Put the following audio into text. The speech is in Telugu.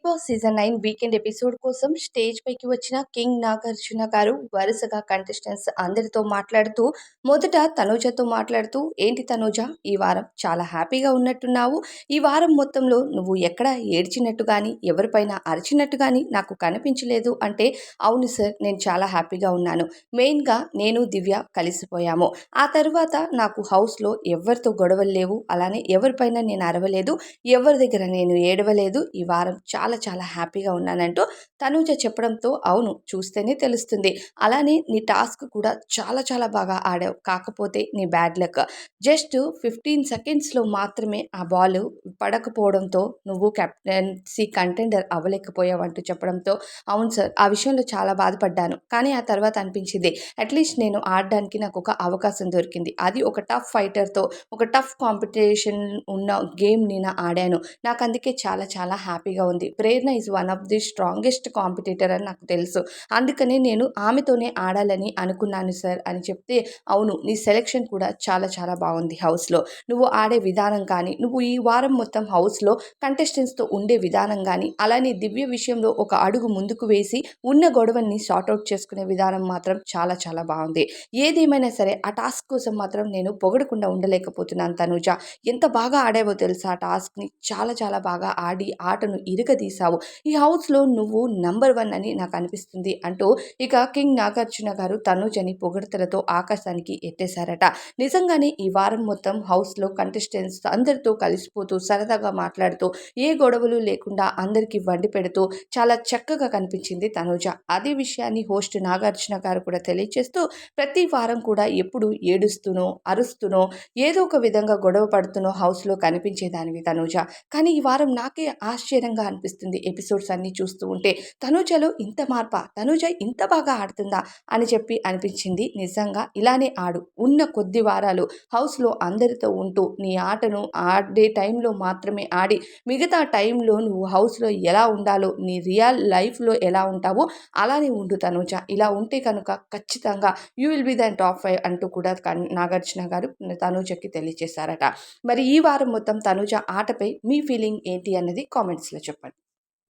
Big Boss season nine weekend episode కోసం స్టేజ్ పైకి వచ్చిన కింగ్ నాగార్జున గారు వరుసగా కంటెస్టెంట్స్ అందరితో మాట్లాడుతూ మొదట తనూజతో మాట్లాడుతూ ఏంటి తనూజ ఈ వారం చాలా హ్యాపీగా ఉన్నట్టున్నావు. ఈ వారం మొత్తంలో నువ్వు ఎక్కడ ఏడ్చినట్టు కానీ ఎవరిపైన అరిచినట్టు కానీ నాకు కనిపించలేదు అంటే అవును సార్ నేను చాలా హ్యాపీగా ఉన్నాను. మెయిన్గా నేను దివ్య కలిసిపోయాము. ఆ తర్వాత నాకు హౌస్లో ఎవరితో గొడవలు లేవు. అలానే ఎవరిపైన నేను అరవలేదు. ఎవరి దగ్గర నేను ఏడవలేదు. ఈ వారం చాలా చాలా చాలా హ్యాపీగా ఉన్నానంటూ తనూజ చెప్పడంతో అవును చూస్తేనే తెలుస్తుంది. అలానే నీ టాస్క్ కూడా చాలా చాలా బాగా ఆడావు. కాకపోతే నీ బ్యాడ్ లక్. జస్ట్ ఫిఫ్టీన్ సెకండ్స్లో మాత్రమే ఆ బాల్ పడకపోవడంతో నువ్వు కెప్టెన్సీ కంటెండర్ అవ్వలేకపోయావు అంటూ చెప్పడంతో అవును సార్ ఆ విషయంలో చాలా బాధపడ్డాను. కానీ ఆ తర్వాత అనిపించింది అట్లీస్ట్ నేను ఆడడానికి నాకు ఒక అవకాశం దొరికింది. అది ఒక టఫ్ ఫైటర్తో ఒక టఫ్ కాంపిటీషన్ ఉన్న గేమ్ నేను ఆడాను. నాకు అందుకే చాలా చాలా హ్యాపీగా ఉంది. Prerana is one of the strongest competitor అని నాకు తెలుసు. అందుకనే నేను ఆమెతోనే ఆడాలని అనుకున్నాను సార్ అని చెప్తే అవును నీ సెలెక్షన్ కూడా చాలా చాలా బాగుంది హౌస్లో నువ్వు ఆడే విధానం కానీ నువ్వు ఈ వారం మొత్తం హౌస్లో కంటెస్టెంట్స్తో ఉండే విధానం కానీ అలానే దివ్య విషయంలో ఒక అడుగు ముందుకు వేసి ఉన్న గొడవల్ని సార్ట్అవుట్ చేసుకునే విధానం మాత్రం చాలా చాలా బాగుంది. ఏదేమైనా సరే ఆ టాస్క్ కోసం మాత్రం నేను పొగడకుండా ఉండలేకపోతున్నాను తనుజ. ఎంత బాగా ఆడావో తెలుసా? ఆ టాస్క్ని చాలా చాలా బాగా ఆడి ఆటను చేశావు. ఈ హౌస్లో నువ్వు నంబర్ వన్ అని నాకు అనిపిస్తుంది అంటూ ఇక కింగ్ నాగార్జున గారు తనుజని పొగడతలతో ఆకాశానికి ఎత్తేశారట. నిజంగానే ఈ వారం మొత్తం హౌస్లో కంటెస్టెంట్స్ అందరితో కలిసిపోతూ సరదాగా మాట్లాడుతూ ఏ గొడవలు లేకుండా అందరికీ వండి పెడుతూ చాలా చక్కగా కనిపించింది తనుజ. అదే విషయాన్ని హోస్ట్ నాగార్జున గారు కూడా తెలియజేస్తూ ప్రతి వారం కూడా ఎప్పుడు ఏడుస్తూనో అరుస్తూనో ఏదో ఒక విధంగా గొడవ పడుతూనో హౌస్లో కనిపించేదానివి తనుజ. కానీ ఈ వారం నాకే ఆశ్చర్యంగా అనిపిస్తుంది. అనిపిస్తుంది ఎపిసోడ్స్ అన్నీ చూస్తూ ఉంటే తనుజలో ఇంత మార్ప? తనూజ ఇంత బాగా ఆడుతుందా? అని చెప్పి అనిపించింది. నిజంగా ఇలానే ఆడు. ఉన్న కొద్ది వారాలు హౌస్లో అందరితో ఉంటూ నీ ఆటను ఆడే టైంలో మాత్రమే ఆడి మిగతా టైంలో నువ్వు హౌస్లో ఎలా ఉండాలో నీ రియల్ లైఫ్లో ఎలా ఉంటావో అలానే ఉండు తనూజ. ఇలా ఉంటే కనుక ఖచ్చితంగా you will be then top five అంటూ కూడా నాగార్జున గారు తనూజకి తెలియజేశారట. మరి ఈ వారం మొత్తం తనూజ ఆటపై మీ ఫీలింగ్ ఏంటి అన్నది కామెంట్స్లో చెప్పండి.